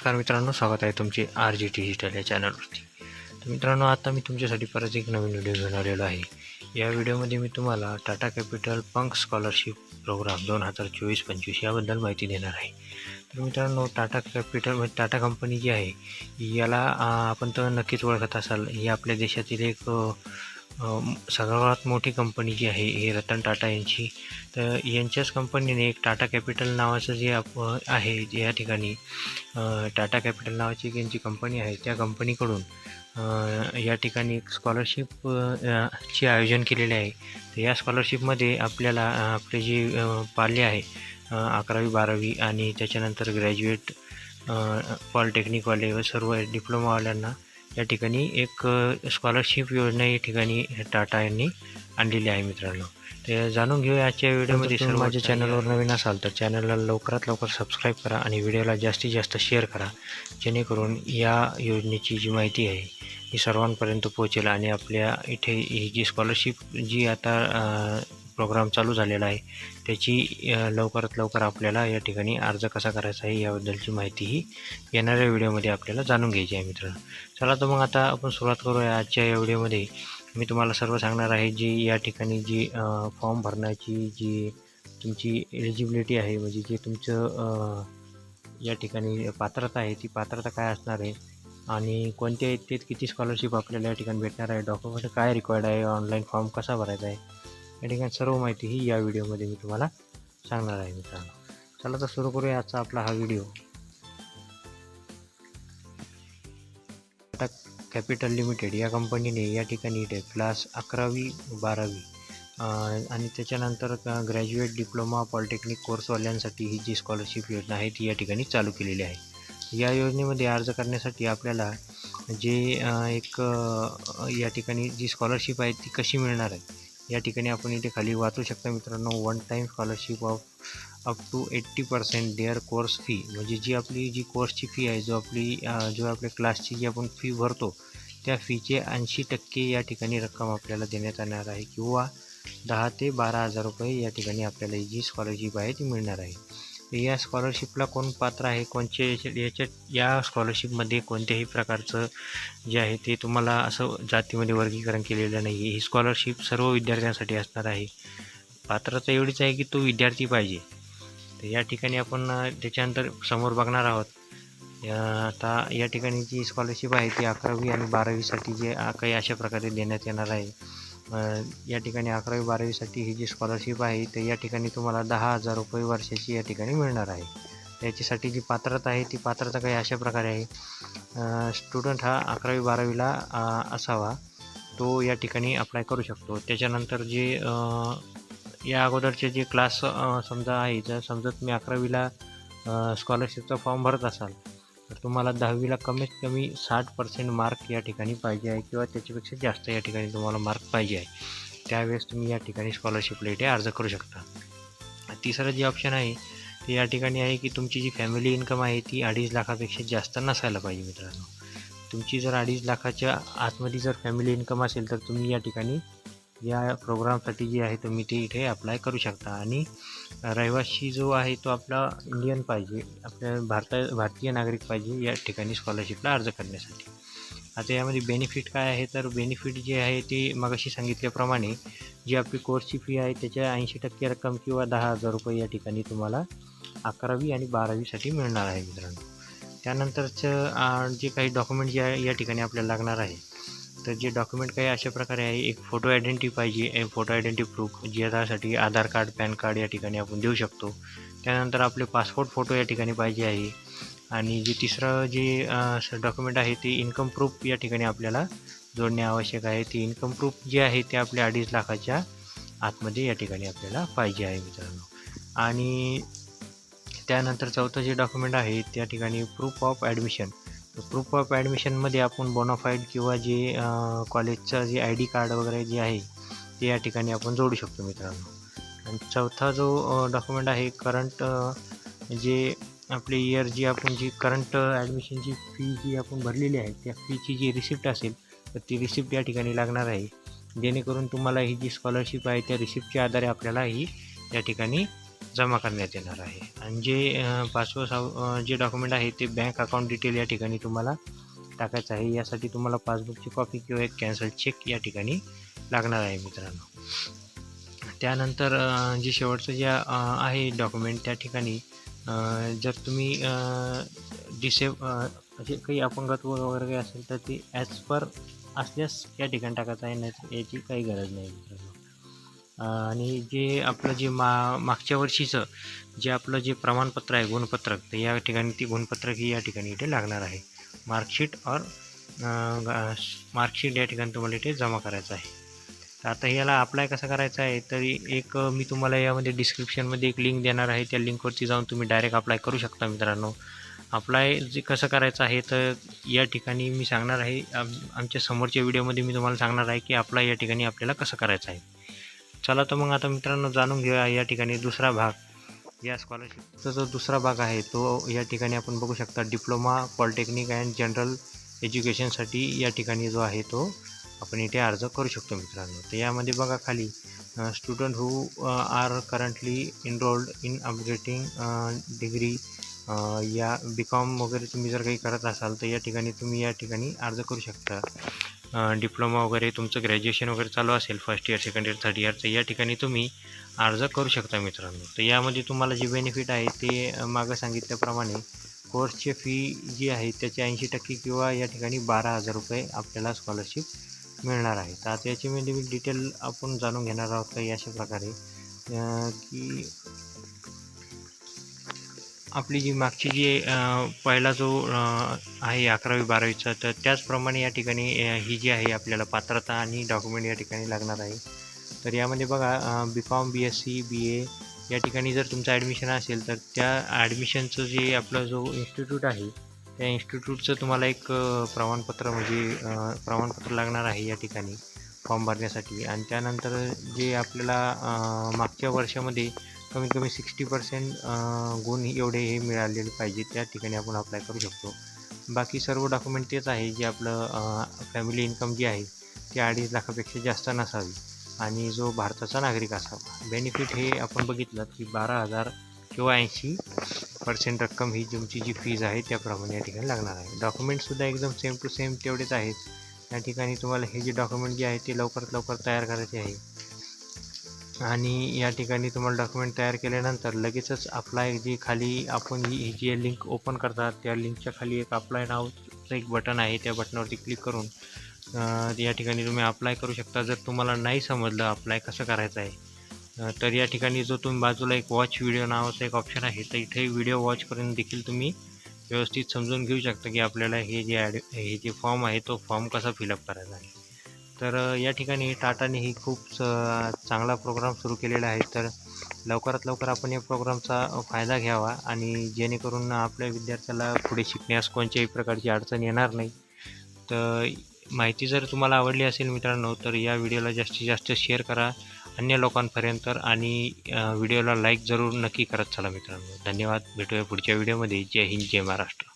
नमस्कार मित्रांनो स्वागत आहे तुमचे आर जी डिजिटल या चॅनलवरती. तर मित्रांनो आता मी तुमच्यासाठी परत एक नवीन व्हिडिओ घेऊन आलेलो आहे. या व्हिडिओमध्ये मी तुम्हाला Tata capital Pankh scholarship program दोन हजार चोवीस पंचवीस याबद्दल माहिती देणार आहे. तर मित्रांनो टाटा कॅपिटल म्हणजे टाटा कंपनी जी आहे याला आपण तर नक्कीच ओळखत असाल. ही आपल्या देशातील एक सर्वात मोठी कंपनी जी आहे ही रतन टाटा यांची. तर यांच्याच कंपनीने एक टाटा कॅपिटल नावाचं जे आप आहे जे या ठिकाणी टाटा कॅपिटल नावाची यांची कंपनी आहे त्या कंपनीकडून या ठिकाणी एक स्कॉलरशिप चे आयोजन केलेले आहे. तर या स्कॉलरशिपमध्ये आपल्याला आपले जे पाले आहे अकरावी बारावी आणि त्याच्यानंतर ग्रॅज्युएट पॉलिटेक्निकवाले व सर्व डिप्लोमावाल्यांना या ठिकाणी एक स्कॉलरशिप योजना या ठिकाणी टाटा यांनी आणलेली आहे मित्रांनो. ते जाणून घेऊया आजच्या व्हिडिओमध्ये सर्व माझ्या चॅनलवर नवीन असाल तर चॅनलला लवकरात लवकर सबस्क्राईब करा आणि व्हिडिओला जास्तीत जास्त शेअर करा. जेणेकरून या योजनेची जी माहिती आहे ही सर्वांपर्यंत पोहोचेल आणि आपल्या इथे ही जी स्कॉलरशिप जी आता प्रोग्राम चालू झालेला आहे. त्याची लवकरात लवकर आपल्याला या ठिकाणी अर्ज कसा करायचा आहे याबद्दलची माहितीही येणाऱ्या व्हिडिओमध्ये आपल्याला जाणून घ्यायची आहे मित्रांनो. चला तर मग आता आपण सुरुवात करूया आजच्या या व्हिडिओमध्ये. मी तुम्हाला सर्व सांगणार आहे जी या ठिकाणी जी फॉर्म भरण्याची जी तुमची एलिजिबिलिटी आहे म्हणजे जे तुमचं या ठिकाणी पात्रता आहे ती पात्रता काय असणार आहे आणि कोणत्या इत्येत किती स्कॉलरशिप आपल्याला या ठिकाणी भेटणार आहे डॉक्युमेंट काय रिक्वायर्ड आहे ऑनलाईन फॉर्म कसा भरायचा आहे या ठिकाणी सर्व माहिती ही या व्हिडिओमध्ये मी तुम्हाला सांगणार आहे मित्रांनो. चला तर सुरू करूया आजचा आपला हा व्हिडिओ. टाटा कॅपिटल लिमिटेड या कंपनीने या ठिकाणी इथे क्लास अकरावी बारावी. आणि त्याच्यानंतर ग्रॅज्युएट डिप्लोमा पॉलिटेक्निक कोर्सवाल्यांसाठी ही जी स्कॉलरशिप योजना आहे ती या ठिकाणी चालू केलेली आहे. या योजनेमध्ये अर्ज करण्यासाठी आपल्याला जे एक या ठिकाणी जी स्कॉलरशिप आहे ती कशी मिळणार आहे? या ठिकाणी आपण इथे खाली वाचू शकता मित्रांनो one time scholarship of up to eighty percent their course fee म्हणजे जी आपली जी कोर्सची फी आहे जो आपली जो आपल्या क्लासची जी आपण फी भरतो त्या फीचे ऐंशी टक्के या ठिकाणी रक्कम आपल्याला देण्यात येणार आहे किंवा दहा ते बारा हजार रुपये या ठिकाणी आपल्याला ही जी स्कॉलरशिप आहे ती मिळणार आहे. या स्कॉलरशिपला कोण पात्र आहे? कोणचे याच्या या स्कॉलरशिपमध्ये कोणत्याही प्रकारचं जे आहे ते तुम्हाला असं जातीमध्ये वर्गीकरण केलेलं नाही. आहे ही स्कॉलरशिप सर्व विद्यार्थ्यांसाठी असणार आहे. पात्रता एवढीच आहे की तो विद्यार्थी पाहिजे. तर या ठिकाणी आपण त्याच्यानंतर समोर बघणार आहोत. आता या ठिकाणी जी स्कॉलरशिप आहे ती अकरावी आणि बारावीसाठी जे काही अशा प्रकारे देण्यात येणार आहे. या ठिकाणी अकरावी बारावीसाठी ही जी स्कॉलरशिप आहे तर या ठिकाणी तुम्हाला दहा हजार रुपये वर्षाची या ठिकाणी मिळणार आहे. याच्यासाठी जी पात्रता आहे ती पात्रता काही अशा प्रकारे आहे. स्टुडंट हा अकरावी बारावीला असावा. तो या ठिकाणी अप्लाय करू शकतो. त्याच्यानंतर जे या अगोदरचे जे क्लास समजा आहे जर समजा तुम्ही अकरावीला स्कॉलरशिपचा फॉर्म भरत असाल तर तुम्हाला दहावीला कमीत कमी साठ पर्सेंट मार्क या ठिकाणी पाहिजे आहे किंवा त्याच्यापेक्षा जास्त या ठिकाणी तुम्हाला मार्क पाहिजे आहे. त्यावेळेस तुम्ही या ठिकाणी स्कॉलरशिपला इथे अर्ज करू शकता. तिसरं जे ऑप्शन आहे ते या ठिकाणी आहे की तुमची जी फॅमिली इन्कम आहे ती अडीच लाखापेक्षा जास्त नसायला पाहिजे मित्रांनो. तुमची जर अडीच लाखाच्या आतमध्ये जर फॅमिली इन्कम असेल तर तुम्ही या ठिकाणी या प्रोग्रामसाठी जे आहे तुम्ही ते इथे अप्लाय करू शकता. आणि रहिवासी जो आहे तो आपला इंडियन पाहिजे आपल्या भारता भारतीय नागरिक पाहिजे या ठिकाणी स्कॉलरशिपला अर्ज करण्यासाठी. आता यामध्ये बेनिफिट काय आहे? तर बेनिफिट जे आहे ते मगाशी सांगितल्याप्रमाणे जी आपली कोर्सची फी आहे त्याच्या ऐंशी टक्के रक्कम किंवा दहा हजार रुपये या ठिकाणी तुम्हाला अकरावी आणि बारावीसाठी मिळणार आहे मित्रांनो. त्यानंतरचं जे काही डॉक्युमेंट जे आहे या ठिकाणी आपल्याला लागणार आहे तर जे डॉक्युमेंट काही अशा प्रकारे आहे एक फोटो आयडेंटिटी पाहिजे फोटो आयडेंटिटी प्रूफ ज्यासाठी आधार कार्ड पॅन कार्ड या ठिकाणी आपण देऊ शकतो. त्यानंतर आपले पासपोर्ट फोटो या ठिकाणी पाहिजे आहे. आणि जे तिसरं जे डॉक्युमेंट आहे ते इन्कम प्रूफ या ठिकाणी आपल्याला जोडणे आवश्यक आहे. ते इन्कम प्रूफ जे आहे ते आपल्या अडीच लाखाच्या आतमध्ये या ठिकाणी आपल्याला पाहिजे आहे मित्रांनो. आणि त्यानंतर चौथं जे डॉक्युमेंट आहे त्या ठिकाणी proof of admission proof of ॲडमिशनमध्ये आपण बोनाफाईड किंवा जे कॉलेजचं जे आय डी कार्ड वगैरे जे आहे ते या ठिकाणी आपण जोडू शकतो मित्रांनो. आणि चौथा जो डॉक्युमेंट आहे करंट जे आपले इयर जी आपण जी करंट ॲडमिशनची फी जी आपण भरलेली आहे त्या फीची जी रिसिप्ट असेल तर ती रिसिप्ट या ठिकाणी लागणार आहे. जेणेकरून तुम्हाला ही जी स्कॉलरशिप आहे त्या रिसिप्टच्या आधारे आपल्याला ही या ठिकाणी जमा करण्यात येणार आहे. आणि जे पासपोर्ट साव जे डॉक्युमेंट आहे ते बँक अकाउंट डिटेल या ठिकाणी तुम्हाला टाकायचं आहे. यासाठी तुम्हाला पासबुकची कॉपी किंवा एक कॅन्सल चेक या ठिकाणी लागणार आहे मित्रांनो. त्यानंतर जे शेवटचं जे आहे डॉक्युमेंट त्या ठिकाणी जर तुम्ही डिसेब म्हणजे काही अपंगत्व वगैरे काही असेल तर ते ॲज पर असल्यास या ठिकाणी टाकायचं आहे नाही याची काही गरज नाही मित्रांनो. आणि जे आपलं जे मा मागच्या वर्षीचं जे आपलं जे प्रमाणपत्र आहे गुणपत्रक तर या ठिकाणी ती गुणपत्रक ही या ठिकाणी इथे लागणार आहे. मार्कशीट और मार्कशीट या ठिकाणी तुम्हाला इथे जमा करायचं आहे. तर आता याला अप्लाय कसं करायचं आहे? तरी एक मी तुम्हाला यामध्ये डिस्क्रिप्शनमध्ये एक लिंक देणार आहे. त्या लिंकवरती जाऊन तुम्ही डायरेक्ट अप्लाय करू शकता मित्रांनो. अप्लाय जे कसं करायचं आहे तर या ठिकाणी मी सांगणार आहे. आम आमच्या समोरच्या व्हिडिओमध्ये मी तुम्हाला सांगणार आहे की अप्लाय या ठिकाणी आपल्याला कसं करायचं आहे. चला तर मग आता मित्रांनो जाणून घेऊया या ठिकाणी दुसरा भाग. या स्कॉलरशिपचा जो दुसरा भाग आहे तो या ठिकाणी आपण बघू शकता. डिप्लोमा पॉलिटेक्निक अँड जनरल एज्युकेशनसाठी या ठिकाणी जो आहे तो आपण इथे अर्ज करू शकतो मित्रांनो. तर यामध्ये बघा खाली student who are currently enrolled in upgrading degree या बी कॉम वगैरे तुम्ही जर काही करत असाल तर या ठिकाणी तुम्ही या ठिकाणी अर्ज करू शकता. डिप्लोमा वगैरे तुमचं ग्रॅज्युएशन वगैरे चालू असेल first year second year third इयरचं या ठिकाणी तुम्ही अर्ज करू शकता मित्रांनो. तर यामध्ये तुम्हाला जे बेनिफिट आहे ते मागं सांगितल्याप्रमाणे कोर्सची फी जी आहे त्याची ऐंशी टक्के किंवा या ठिकाणी बारा हजार रुपये आपल्याला स्कॉलरशिप मिळणार आहे. तर आता याची मी डिटेल आपण जाणून घेणार आहोत काही अशा प्रकारे की आपली जी मागची जी पहिला जो आहे अकरावी बारावीचा तर त्याचप्रमाणे या ठिकाणी ही जी आहे आपल्याला पात्रता आणि डॉक्युमेंट या ठिकाणी लागणार आहे. तर यामध्ये बघा B com B S C B A या ठिकाणी जर तुमचं ॲडमिशन असेल तर त्या ॲडमिशनचं जे आपला जो इन्स्टिट्यूट आहे त्या इन्स्टिट्यूटचं तुम्हाला एक प्रमाणपत्र म्हणजे प्रमाणपत्र लागणार आहे या ठिकाणी फॉर्म भरण्यासाठी. आणि त्यानंतर जे आपल्याला मागच्या वर्षामध्ये कमीत कमी सिक्स्टी पर्सेंट गुण एवढे हे मिळालेले पाहिजे त्या ठिकाणी आपण अप्लाय करू शकतो. बाकी सर्व डॉक्युमेंट तेच आहे जे आपलं फॅमिली इन्कम जी आहे ती अडीच लाखापेक्षा जास्त नसावी. आणि जो भारताचा नागरिक असावा. बेनिफिट हे आपण बघितलं की बारा हजार किंवा ऐंशी पर्सेंट रक्कम ही तुमची जी फीज आहे त्याप्रमाणे या ठिकाणी लागणार आहे. डॉक्युमेंटसुद्धा एकदम सेम टू सेम तेवढेच आहेत. या ठिकाणी तुम्हाला हे जे डॉक्युमेंट जे आहे ते लवकरात लवकर तयार करायचे आहे. आणि या ठिकाणी तुम्हाला डॉक्युमेंट तयार केल्यानंतर लगेचच अप्लाय जी खाली आपण ही जी लिंक ओपन करतात त्या लिंकच्या खाली एक अप्लाय नावचं एक बटन आहे. त्या बटनावरती क्लिक करून या ठिकाणी तुम्ही अप्लाय करू शकता. जर तुम्हाला नाही समजलं अप्लाय कसं करायचं आहे तर या ठिकाणी जो तुम्ही बाजूला एक वॉच व्हिडिओ नावाचं एक ऑप्शन आहे तर इथे व्हिडिओ वॉच करून देखील तुम्ही व्यवस्थित समजून घेऊ शकता की आपल्याला हे जे ॲड हे जे फॉर्म आहे तो फॉर्म कसा फिलअप करायचा आहे. तर या ठिकाणी टाटाने ही खूप चांगला प्रोग्राम सुरू केलेला आहे. तर लवकरात लवकर आपण या प्रोग्रामचा फायदा घ्यावा आणि जेणेकरून आपल्या विद्यार्थ्याला पुढे शिकण्यास कोणत्याही प्रकारची अडचण येणार नाही. तर माहिती जर तुम्हाला आवडली असेल मित्रांनो तर या व्हिडिओला जास्तीत जास्त शेअर करा. अन्य लोकांपर्यंत आणि व्हिडिओला लाईक जरूर नक्की करत चला मित्रांनो. धन्यवाद. भेटूया पुढच्या व्हिडिओमध्ये. जय हिंद जय महाराष्ट्र.